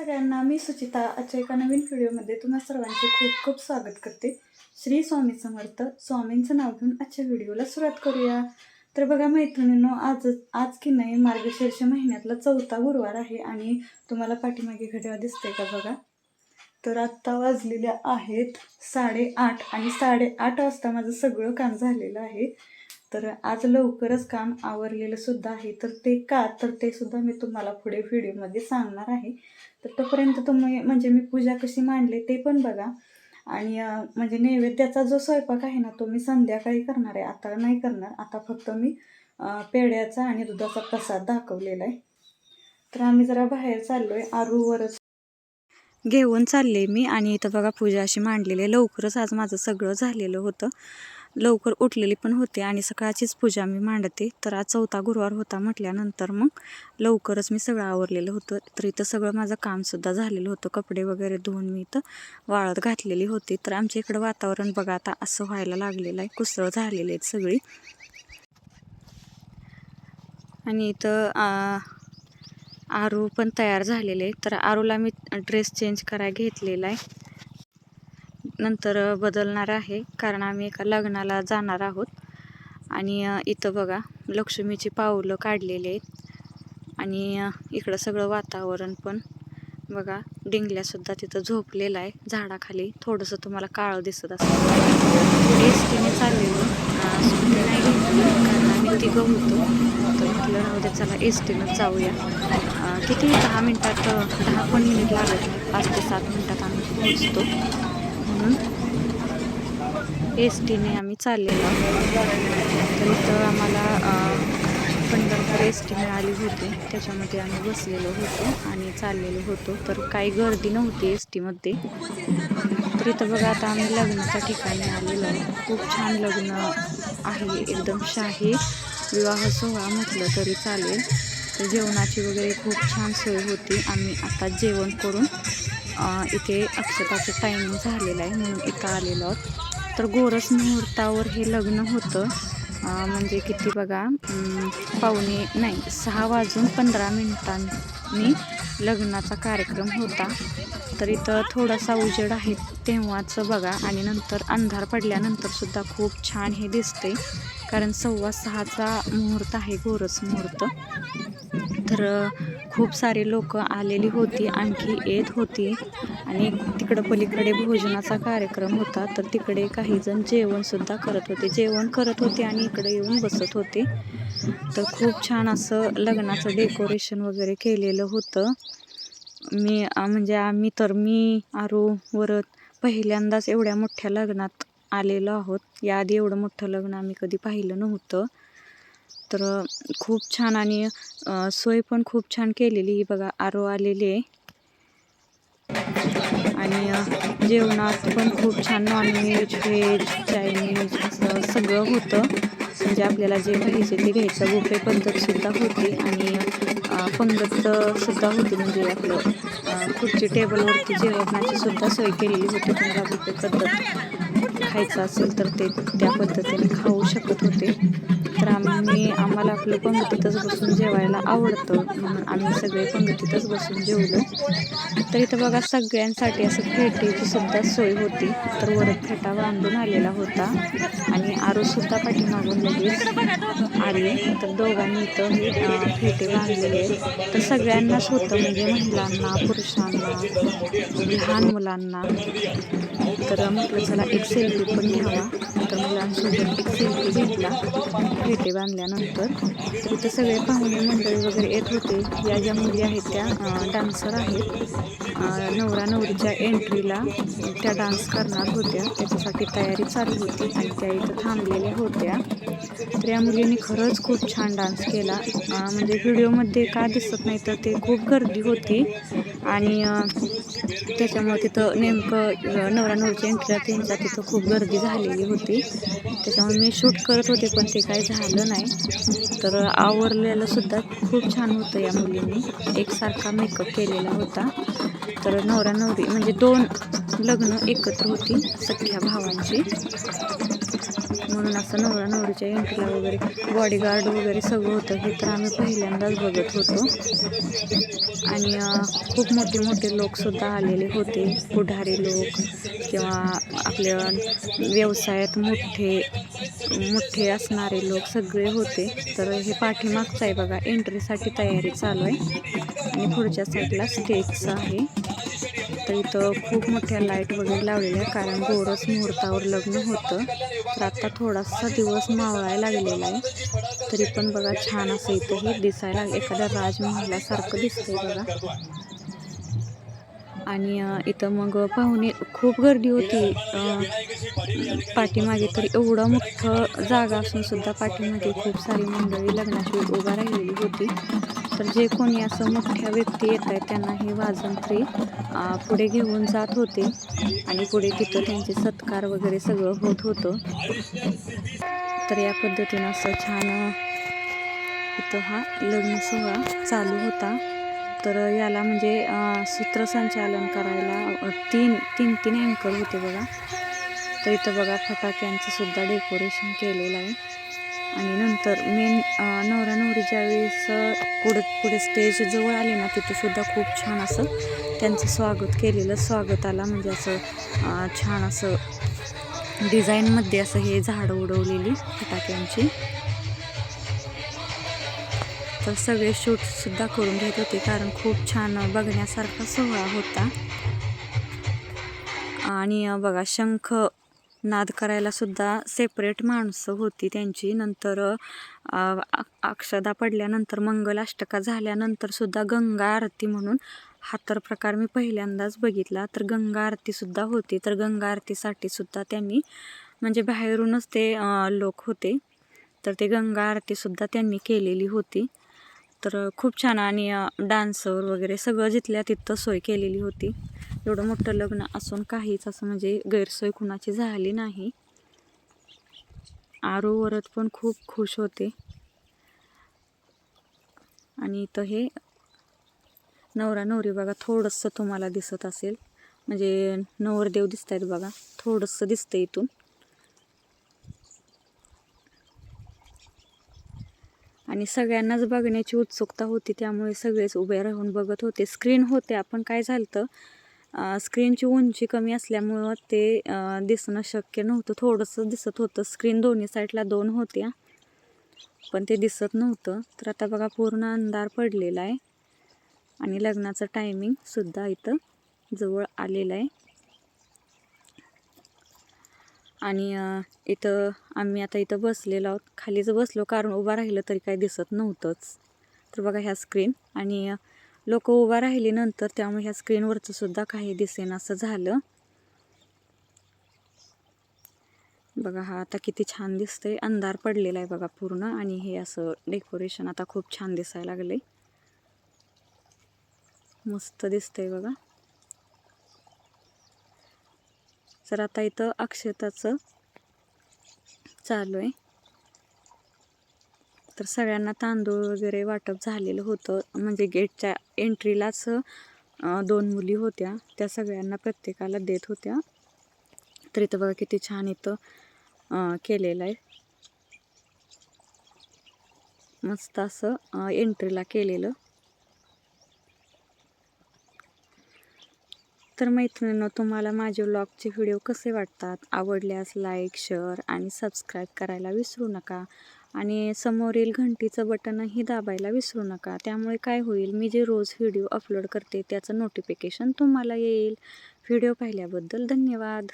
सगळ्यांना मी सुचिता आजच्या एका नवीन व्हिडिओमध्ये तुम्हा सर्वांचे खूप खूप स्वागत करते. श्री स्वामी समर्थ स्वामींचं नाव घेऊन आजच्या व्हिडिओला सुरुवात करूया. तर बघा मैत्रिणींनो आज आज की नाही मार्गशीर्ष महिन्यातला चौथा गुरुवार आहे आणि तुम्हाला पाठीमागे घड्याळ दिसते का बघा? तर आत्ता वाजलेल्या आहेत साडेआठ आणि साडेआठ वाजता माझं सगळं काम झालेलं आहे. तर आज लवकरच काम आवरलेलं सुद्धा आहे. तर ते का? तर ते सुद्धा मी तुम्हाला पुढे व्हिडिओमध्ये सांगणार आहे. तर तोपर्यंत तुम्ही म्हणजे मी पूजा कशी मांडली ते पण बघा. आणि म्हणजे नैवेद्याचा जो स्वयंपाक आहे ना तो मी संध्याकाळी करणार आहे. आता नाही करणार. आता फक्त मी पेड्याचा पेढ्याचा आणि दुधाचा प्रसाद दाखवलेला आहे. तर आम्ही जरा बाहेर चाललो आहे आरूवरच घेऊन चालले मी आणि इथं बघा पूजा अशी मांडलेली आहे. लवकरच आज माझं सगळं झालेलं होतं. लवकर उठलेली पण होते आणि सकाळचीच पूजा मी मांडते. तर आज चौथा गुरुवार होता म्हटल्यानंतर मग लवकरच मी सगळं आवरलेलं होतं. तर इथं सगळं माझं कामसुद्धा झालेलं होतं. कपडे वगैरे धुवून मी इथं वाळत घातलेली होती. तर आमच्या इकडं वातावरण बघा आता असं व्हायला लागलेलं आहे. कुसळ झालेली आहेत सगळी. आणि इथं आरू पण तयार झालेले आहे तर आरूला मी ड्रेस चेंज करायला घेतलेला आहे. नंतर बदलणार आहे. कारण आम्ही एका लग्नाला जाणार आहोत. आणि इथं बघा लक्ष्मीची पावलं काढलेली आहेत. आणि इकडं सगळं वातावरण पण बघा डिंगल्यासुद्धा तिथं झोपलेलं आहे. झाडाखाली थोडंसं तुम्हाला काळं दिसत असतं एस टीने चाललेलो. सुट्टी नाही घेतली. कारण आम्ही तिघं होतो. तर म्हटलं राहू दे चला एस टीनं जाऊया. किती दहा मिनटात दहा पण मिनिट लागत पाच ते सात मिनटात आम्ही पोहोचतो. म्हणून एस टीने आम्ही चाललेलो. तर इथं आम्हाला पंढरपूर एस टी मिळाली होती. त्याच्यामध्ये आम्ही बसलेलो होतो आणि चाललेलो होतो. तर काही गर्दी नव्हती एस टीमध्ये तर इथं बघा आता आम्ही लग्नाच्या ठिकाणी आलेलो. आहे खूप छान लग्न आहे एकदम शाही. विवाह सोहळा म्हटलं तरी चालेल. तर जेवणाची वगैरे खूप छान सोय होती. आम्ही आता जेवण करून इथे अक्षताचं टायमिंग झालेलं आहे म्हणून इथं आलेलो आहोत. तर गोरस मुहूर्तावर हे लग्न होतं. म्हणजे किती बघा पावणे नाही सहा वाजून पंधरा मिनिटांनी लग्नाचा कार्यक्रम होता. तर इथं थोडासा उजेड आहे तेव्हाच बघा. आणि नंतर अंधार पडल्यानंतर सुद्धा खूप छान हे दिसते कारण सव्वा सहाचा मुहूर्त आहे गोरस मुहूर्त. तर खूप सारे लोक आलेली होती आणखी येत होती. आणि तिकडं पलीकडे भोजनाचा कार्यक्रम होता. तर तिकडे काही जण जेवणसुद्धा करत होते. जेवण करत होते आणि इकडे येऊन बसत होते. तर खूप छान असं लग्नाचं डेकोरेशन वगैरे केलेलं होतं. मी म्हणजे आम्ही तर मी आरू वरत पहिल्यांदाच एवढ्या मोठ्या लग्नात आलेलो आहोत. याआधी एवढं मोठं लग्न आम्ही कधी पाहिलं नव्हतं. तर खूप छान आणि सोय पण खूप छान केलेली. ही बघा आरो आलेली आहे. आणि जेवणात पण खूप छान नॉनव्हेज व्हेज चायनीज असं सगळं होतं. म्हणजे आपल्याला जे पाहिजे ते घ्यायचं. बुफे पद्धतसुद्धा होती आणि पंगतसुद्धा होती. म्हणजे आपलं खुर्ची टेबलवरती जेवणाची सुद्धा सोय केलेली होती. तुम्हाला बुफे पद्धत खायचं असेल तर ते त्या पद्धतीने खाऊ शकत होते. तर आम्ही आम्हाला आपलं पंगतीतच बसून जेवायला आवडतं. म्हणून आम्ही सगळे पंगतीतच बसून जेवलो. तर इथं बघा सगळ्यांसाठी असं फेटेची सुद्धा सोय होती. तर वरत फेटा बांधून आलेला होता. आणि आरूसुद्धा पाठीमागून लगेच आले. तर दोघांनी इथं हे फेटे बांधलेले तर सगळ्यांनाच होतं म्हणजे महिलांना पुरुषांना म्हणजे लहान मुलांना. तर म्हटलं चला एक सेल्फी पण घ्यावा. तर मुलांसोबत एक सेल्फी घेतला फेटे बांधल्यानंतर तर इथं सगळे पाहुणे मंडळी वगैरे येत होते. या ज्या मुली आहेत त्या डान्सर आहेत. नवरा नवरीच्या एंट्रीला त्या डान्स करणार होत्या. त्याच्यासाठी तयारी चालू होती आणि त्या इथं थांबलेल्या होत्या. तर या मुलींनी खरंच खूप छान डान्स केला. म्हणजे व्हिडिओमध्ये का दिसत नाही तर ते खूप गर्दी होती. आणि त्याच्यामुळे तिथं नेमकं नवरा नवरीच्या एंट्रीला त्यांच्या तिथं खूप गर्दी झालेली होती. त्याच्यामुळे मी शूट करत होते पण ते काही झालं नाही. तर आवरलेलं सुद्धा खूप छान होतं या मुलींनी. एकसारखा मेकअप केलेला होता. तर नवरा नवरी म्हणजे दोन लग्न एकत्र होती सख्या भावांची. म्हणून असं नवरा नवरीच्या एंट्रीला वगैरे बॉडीगार्ड वगैरे सगळं होतं. हे तर आम्ही पहिल्यांदाच बघत होतो. आणि खूप मोठे मोठे लोकसुद्धा आलेले होते. पुढारी लोक किंवा आपल्या व्यवसायात मोठे मोठे असणारे लोक सगळे होते. तर हे पाठीमागचं आहे बघा. एंट्रीसाठी तयारी चालू आहे. आणि पुढच्या साईडला स्टेजचं आहे. तर इथं खूप मोठ्या लाइट वगैरे लावलेल्या कारण गोरस मुहूर्तावर लग्न होतं. तर आता थोडासा दिवस मावळायला लागलेला आहे. तरी पण बघा छान असं इथं हे दिसायला एखाद्या राजमहालासारखं दिसतंय बघा. आणि इथं मग पाहुणे खूप गर्दी होती. पाठीमागे तर एवढं मोठं जागा असून सुद्धा पाठीमागे खूप सारी मंडळी लग्नाची उभा राहिलेली होती. तर जे कोणी असं मोठ्या व्यक्ती येत आहेत त्यांना हे वाजंत्री पुढे घेऊन जात होते. आणि पुढे तिथं त्यांचे सत्कार वगैरे सगळं होत होतं. तर या पद्धतीनं असं छान इथं हा लग्न सोहळा चालू होता. तर याला म्हणजे सूत्रसंचालन करायला तीन तीन तीन अँकर होते बघा. तर इथं बघा फटाक्यांचं सुद्धा डेकोरेशन केलेलं आहे. आणि नंतर मेन नवरा नवरी ज्यावेळेस पुढे पुढे स्टेज जवळ आले ना तिथं सुद्धा खूप छान असं त्यांचं स्वागत केलेलं स्वागताला म्हणजे असं छान असं डिझाईनमध्ये असं हे झाडं उडवलेली फटाक्यांची तर सगळे शूटसुद्धा करून घेत होते कारण खूप छान बघण्यासारखा सोहळा होता. आणि बघा शंख नाद करायला सुद्धा सेपरेट माणसं होती त्यांची. नंतर अक्षदा पडल्यानंतर मंगलाष्टका झाल्यानंतर सुद्धा गंगा आरती म्हणून हा तर प्रकार मी पहिल्यांदाच बघितला. तर गंगा आरती सुद्धा होती. तर गंगा आरतीसाठी सुद्धा त्यांनी म्हणजे बाहेरूनच ते लोक होते. तर ते गंगा आरती सुद्धा त्यांनी केलेली होती. तर खूप छान आणि डान्सर वगैरे सगळं जिथल्या तिथं सोय केलेली होती. एवढं मोठं लग्न असून काहीच असं म्हणजे गैरसोय कुणाची झाली नाही. आरो वरत पण खूप खुश होते. आणि इथं हे नवरा नवरी बघा थोडंसं तुम्हाला दिसत असेल. म्हणजे नवरदेव दिसत आहेत बघा थोडंसं दिसतं इथून. आणि सगळ्यांनाच बघण्याची उत्सुकता होती त्यामुळे सगळेच उभे राहून बघत होते. स्क्रीन होते आपण काय झालं तर स्क्रीनची उंची कमी असल्यामुळं ते दिसणं शक्य नव्हतं. थोडंसं दिसत होतं. स्क्रीन दोन्ही साईडला दोन होत्या पण ते दिसत नव्हतं. तर आता बघा पूर्ण अंधार पडलेला आहे. आणि लग्नाचं टायमिंगसुद्धा इथं जवळ आलेलं आहे. आणि इथं आम्ही आता इथं बसलेलो आहोत. खाली जर बसलो कारण उभा राहिलं तरी काही दिसत नव्हतंच. तर बघा ह्या स्क्रीन आणि लोक उभा राहिली नंतर त्यामुळे ह्या स्क्रीनवरचं सुद्धा काही दिसेन असं झालं. बघा हा आता किती छान दिसतंय. अंधार पडलेला आहे बघा पूर्ण. आणि हे असं डेकोरेशन आता खूप छान दिसायला आहे मस्त दिसतंय बघा. तर आता इथं अक्षताचं चालू आहे तर सगळ्यांना तांदूळ वगैरे वाटप झालेलं होतं. म्हणजे गेटच्या एंट्रीलाच दोन मुली होत्या. त्या सगळ्यांना प्रत्येकाला देत होत्या. तर इथं बघा किती छान इथं केलेलं आहे. मस्त असं एंट्रीला केलेलं. तर मैत्रिणींनो तुम्हाला माझे व्लॉगचे व्हिडिओ कसे वाटतात? आवडल्यास लाईक शेअर आणि सबस्क्राईब करायला विसरू नका. आणि समोरील घंटीचं बटनही दाबायला विसरू नका. त्यामुळे काय होईल? मी जे रोज व्हिडिओ अपलोड करते त्याचं नोटिफिकेशन तुम्हाला येईल. व्हिडिओ पाहिल्याबद्दल धन्यवाद.